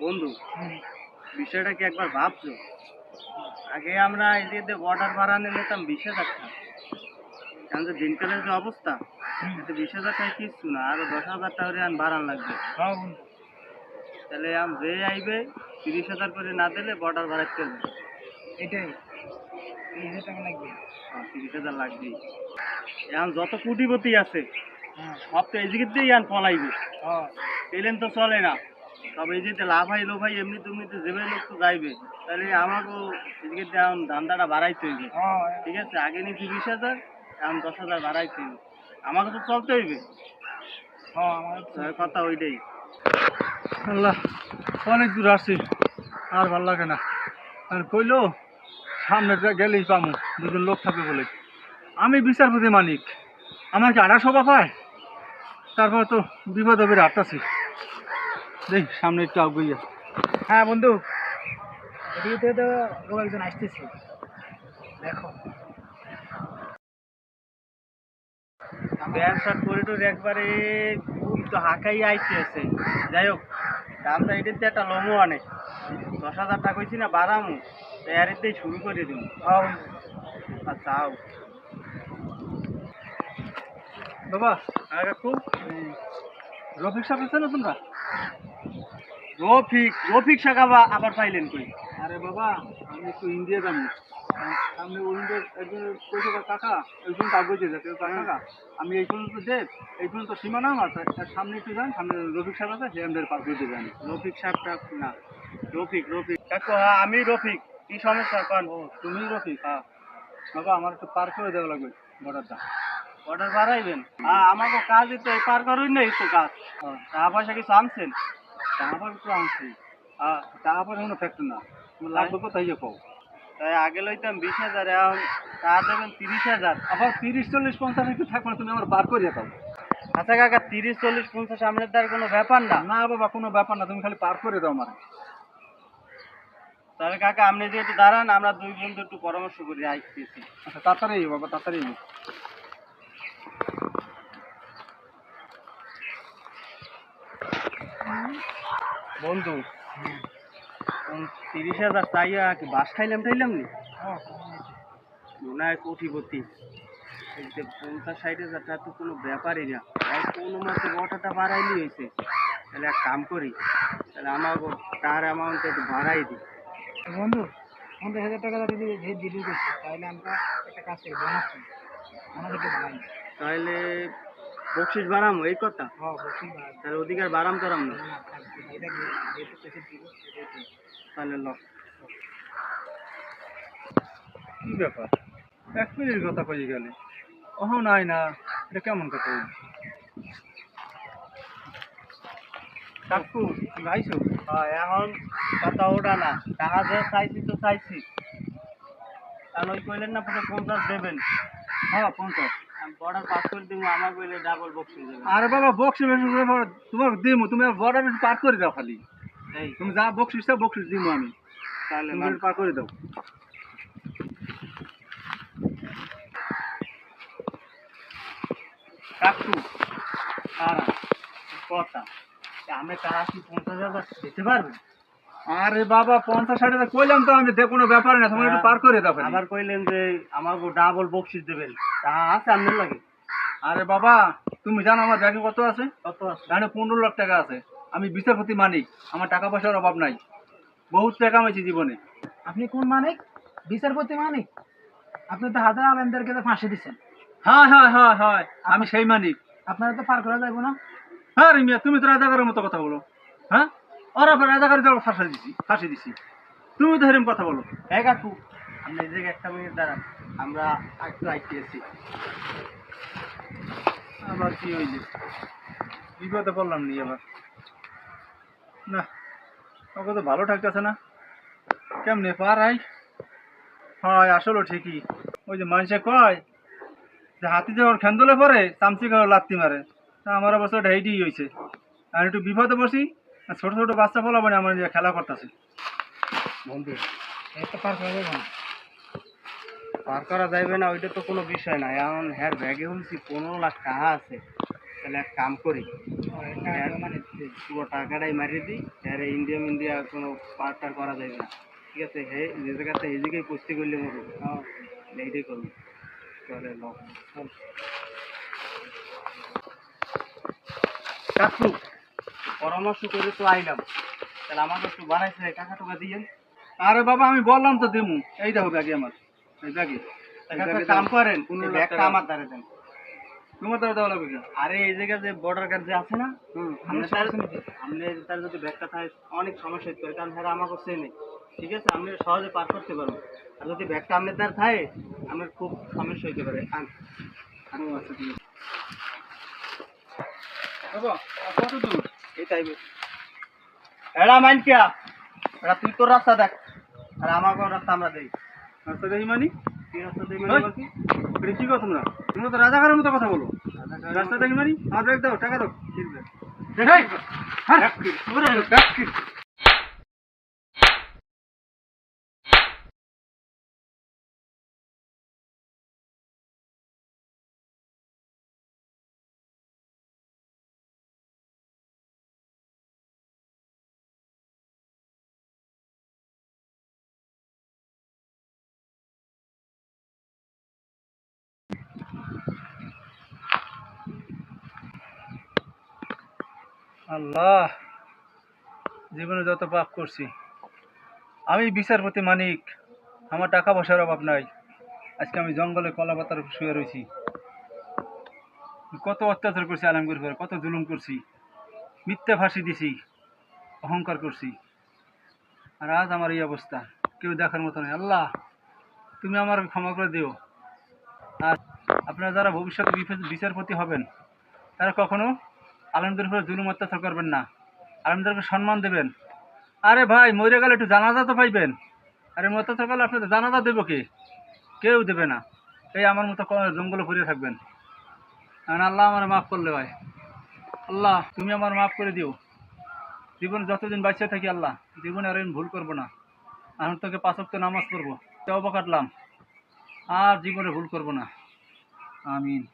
বন্ধু বিষয়টা কি একবার ভাবছ? আগে আমরা এদিকে বর্ডার ভাড়া নিতাম বিশ হাজার টাকা। কারণ যে দিনকালের যে অবস্থা এতে বিশ হাজার টাকা কিচ্ছু না আরও দশ হাজার টাকা করে ভাড়ান লাগবে। হ্যাঁ তাহলে আম যে আইবে তিরিশ হাজার করে না দিলে বর্ডার ভাড়া চলবে। এটাই। এই হাজার টাকা লাগবে। তিরিশ হাজার এখন যত কোটিপতি আছে হ্যাঁ। সব তো এদিকে দিয়েই আন পলাইবে। হ্যাঁ। পেলেন তো চলে না। সব এই যে লাভ হয় লো ভাই এমনি তুমনিতে যেভাবে লোক তো যাইবে তাহলে আমাকেও এদিকে দেওয়ান ধান্দাটা বাড়াইতে হইবে। হ্যাঁ। ঠিক আছে? আগে নিচ্ছি বিশ হাজার এখন দশ হাজার বাড়াইতে হইবে। আমাকে তো চলতে হইবে। হ্যাঁ কথা ওইটাই। আল্লাহ অনেক দূর আসছি আর ভালো লাগে না। আর কইলো সামনে গেলেই পামু দুজন লোক থাকবে বলে। আমি বিচারপতি মানিক আমার কি আড়া সভা পায় তারপর তো বিপদ হবে আটটাছি দেখ সামনে একটু আগুইয়া হ্যাঁ বন্ধু। এদিকে তো লোক একজন আসতেছে। দেখো। ব্যবসার করিডোর একবারে খুব তো হাঁকাই আইতেছে। যাই হোক দামটা এটাতে একটা লমো অনেক দশ হাজার টাকা হয়েছি না বাড়ামু। তো এর শুরু করে দিব হ্যাঁ আর চাও বাবা আর খুব রফিক সাহেব আছে না তোমরা? রফিক রফিক শাখাবা আবার পাইলেন কই? আরে বাবা আমি একটু ইন্ডিয়া যাব। সামনে ওইন্ডিয়ার একজন কইছে কাকা একজন কাগজ যেতে কাকা। আমি এই পর্যন্ত দেব এই পর্যন্ত সীমানা আমার। তার সামনে একটু যান সামনে রফিক সাহেব আছে সে আমাদের করে দেবেন রফিক সাহেবটা না রফিক রফিক। কাকু হ্যাঁ আমি রফিক কি সমস্যা? কান ও তুমি রফিক? হ্যাঁ। বাবা আমার একটু পার করে দেওয়া লাগবে বর্ডারটা। অর্ডার বাড়াইবেন? হ্যাঁ আমাকে কাজই তো পার করুন না এই তো কাজ। হ্যাঁ টাকা পয়সা কিছু আনছেন? তারপর একটু আনছি। হ্যাঁ তারপর কোনো ফ্যাক্টর না। লাগবে কোথায় যে কও? তাই আগে লইতাম বিশ হাজার এখন টাকা দেবেন তিরিশ হাজার। আবার তিরিশ চল্লিশ পঞ্চাশ একটু থাকবে না, তুমি আমার পার করে যেতাম আচ্ছা কাকা তিরিশ চল্লিশ পঞ্চাশ আপনার তার কোনো ব্যাপার না? না বাবা কোনো ব্যাপার না তুমি খালি পার করে দাও আমার। তাহলে কাকা আপনি যে একটু দাঁড়ান আমরা দুই বন্ধু একটু পরামর্শ করি আইতেছি আচ্ছা তাড়াতাড়ি বাবা তাড়াতাড়ি বন্ধু তিরিশ হাজার চাইয়া কি বাস খাইলাম টাইলাম নি? মনে হয় কোটিপতি। পঞ্চাশ ষাট হাজার টাকা তো কোনো ব্যাপারই না। আর কোনো মতে বটাটা বাড়াইলি হয়েছে। তাহলে এক কাম করি তাহলে আমাকে তার অ্যামাউন্টটা একটু বাড়াই দিই। বন্ধু পঞ্চাশ হাজার টাকা যদি যে দিলি করছি তাহলে আমরা একটা কাজ করি বোনাস আমাদেরকে বাড়াই তাহলে বকশিস বাড়ামো এই কথা? হ্যাঁ তাহলে অধিকার বাড়াম তোরাম না। তাহলে ল। কি ব্যাপার? এক মিনিট কথা কই গেলে? ওহ নাই না এটা কেমন কথা? কাকু গাইছো হ্যাঁ এখন কথা ওটা না। টাকা যে চাইছি তো চাইছি। কারণ ওই কইলেন না পুরো পঞ্চাশ দেবেন? হ্যাঁ পঞ্চাশ। বর্ডার পাস করে দিব আমার কইলে ডাবল বক্সিস দেবেন আরে বাবা বক্সি তোমার দিমু তুমি বর্ডার পার করে দাও খালি। এই তুমি যা বক্সিস দাও বক্সিস দিমু আমি। তাহলে পার করে দাও। কাকু আর কথা। আমি কি পঞ্চাশ হাজার দিতে পারবেন আরে বাবা পঞ্চাশ ষাট হাজার কইলাম তো আমি দেখো কোনো ব্যাপার না তোমার একটু পার করে খালি। আবার কইলেন যে আমাকে ডাবল বক্সিস দেবেন। আছে আপনার লাগে। আরে বাবা তুমি জানো আমার ব্যাগে কত আছে? কত আছে? জানো পনেরো লাখ টাকা আছে। আমি বিচারপতি মানিক আমার টাকা পয়সার অভাব নাই। বহুত টাকা কামাইছি জীবনে। আপনি কোন মানিক? বিচারপতি মানিক? আপনি তো হাজার আলেমদেরকে তো ফাঁসি দিচ্ছেন হ্যাঁ হ্যাঁ হ্যাঁ হ্যাঁ আমি সেই মানিক। আপনারা তো পার করা যাবে না? হ্যাঁ রিমিয়া তুমি তো রাজাকারের মতো কথা বলো। হ্যাঁ? ওরা রাজাকারের জন্য ফাঁসি দিছি ফাঁসি দিছি। তুমি তো এরকম কথা বলো। হ্যাঁ কাকু আপনি এই জায়গায় একটা মিনিট দাঁড়ান। আমরা একটু আইতেছি আবার কি হইলে? বিপদে পড়লাম নি আবার। না, ওকে তো ভালো থাকতেছে না। কেমনে পার আই হয়, আসলে ঠিকই। ওই যে মানুষে কয় যে হাতি যখন খেন্দলে পরে চামচি খাওয়া লাত্তি মারে। তা আমার অবস্থা ঢাইটি হয়েছে আর একটু বিপদে বসি ছোট ছোট বাচ্চা ফলাবো না আমার খেলা করতেছে। বন্ধু তো পার পার করা যাবে না, ওইটা তো কোনো বিষয় না। এখন হ্যার ব্যাগে হচ্ছে পনেরো লাখ টাকা আছে। তাহলে এক কাম করি মানে পুরো টাকাটাই মারিয়ে দিই। আর ইন্ডিয়া ইন্ডিয়া কোনো পার্টার করা যাবে না। ঠিক আছে, হে, যে জায়গাতে জায়গায় কুস্তি করলে মরু এইটাই করব। চলে কাকু, পরামর্শ করে তো আইলাম। তাহলে আমাকে একটু বানাইছে টাকা টাকা দিয়ে। আরে বাবা, আমি বললাম তো দিমু। এই দেখো ব্যাগে আমার। কাম করেন। আমার দ্বারা দেন। তোমার দ্বারা দেওয়া লাগবে আরে এই জায়গায় যে বর্ডার গার্ড যে আছে না আপনি তার আপনি তার যদি ব্যাগটা থাকে অনেক সমস্যা কারণ হ্যাঁ আমাকে চেনে। ঠিক আছে? আপনি সহজে পার করতে আর যদি ব্যাগটা আপনার তার থাকে আমার খুব সমস্যা পারে। আন- ও আচ্ছা ঠিক আছে। কত দূর? এই তাই এরা মাইন কিয়া এরা তুই তোর রাস্তা দেখ। আর আমাকে রাস্তা আমরা দেই। রাস্তা দেখি মানি কি রাস্তা মানে? এটা কি কথা তোমরা? তোমরা তো রাজাকারের মতো কথা বলো। রাস্তা দেখি মানি আর ব্যাগ দাও টাকা দাও। ঠিক আছে। আল্লাহ, জীবনে যত পাপ করছি। আমি বিচারপতি মানিক, আমার টাকা পয়সার অভাব নাই। আজকে আমি জঙ্গলে কলা পাতার শুয়ে রয়েছি। কত অত্যাচার করছি আলমগীর উপরে কত জুলুম করছি। মিথ্যা ফাঁসি দিছি, অহংকার করছি। আর আজ আমার এই অবস্থা, কেউ দেখার মতো নয় আল্লাহ, তুমি আমার ক্ষমা করে দিও। আর আপনারা যারা ভবিষ্যতে বিচারপতি হবেন, তারা কখনো আলমদের উপরে জুলুম অত্যাচার করবেন না। আলমদেরকে সম্মান দেবেন। আরে ভাই, মরে গেলে একটু জানাজা তো পাইবেন। আরে অত্যাচার করলে আপনাদের জানাজা দেবো কে? কেউ দেবে না। এই আমার মতো জঙ্গলে পড়ে থাকবেন। কারণ আল্লাহ আমার মাফ করলে ভাই। আল্লাহ, তুমি আমার মাফ করে দিও। জীবনে যতদিন বাঁচিয়ে থাকি আল্লাহ, জীবনে আর ভুল করব না। আমি তোকে পাঁচক্ত নামাজ পড়ব। তবা কাটলাম। আর জীবনে ভুল করব না। আমিন।